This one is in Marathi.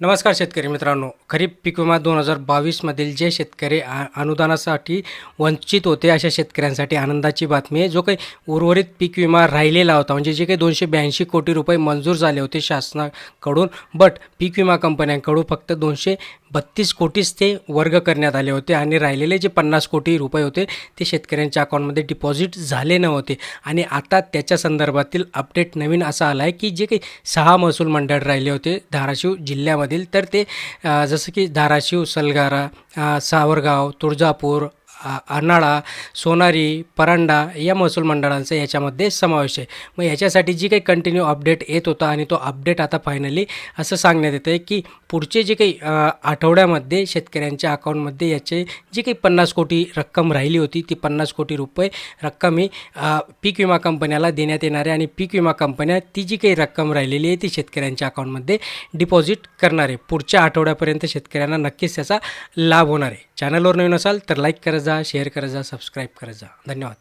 नमस्कार शेतकरी मित्रांनो. खरीप पीक विमा दोन हजार बावीसमधील जे शेतकरी आ अनुदानासाठी वंचित होते अशा शेतकऱ्यांसाठी आनंदाची बातमी आहे. जो काही उर्वरित पीक विमा राहिलेला होता म्हणजे जे काही दोनशे ब्याऐंशी कोटी रुपये मंजूर झाले होते शासनाकडून बट पीक विमा कंपन्यांकडून फक्त दोनशे बत्तीस कोटीच ते वर्ग करण्यात आले होते आणि राहिलेले जे पन्नास कोटी रुपये होते ते शेतकऱ्यांच्या अकाउंटमध्ये डिपॉझिट झाले नव्हते. आणि आता त्याच्या संदर्भातील अपडेट नवीन असा आला आहे की जे काही सहा महसूल मंडळ राहिले होते धाराशिव जिल्ह्यामध्ये जिल्ह्यामधील तर ते जसं की धाराशिव सलगारा सावरगाव तुळजापूर अर्नाळा सोनारी परांडा या महसूल मंडळांचा याच्यामध्ये समावेश आहे. मग याच्यासाठी जी काही कंटिन्यू अपडेट येत होता आणि तो अपडेट आता फायनली असं सांगण्यात येतं आहे की पुढचे जे काही आठवड्यामध्ये शेतकऱ्यांच्या अकाउंटमध्ये याचे जी काही पन्नास कोटी रक्कम राहिली होती ती पन्नास कोटी रुपये रक्कम ही पीक विमा कंपन्याला देण्यात येणार आहे आणि पीक विमा कंपन्या ती जी काही रक्कम राहिलेली आहे ती शेतकऱ्यांच्या अकाउंटमध्ये डिपॉझिट करणार आहे. पुढच्या आठवड्यापर्यंत शेतकऱ्यांना नक्कीच त्याचा लाभ होणार आहे. चॅनलवर नवीन असाल तर लाईक करत जा. जा शेअर करत जा सबस्क्राईब करत जा. धन्यवाद.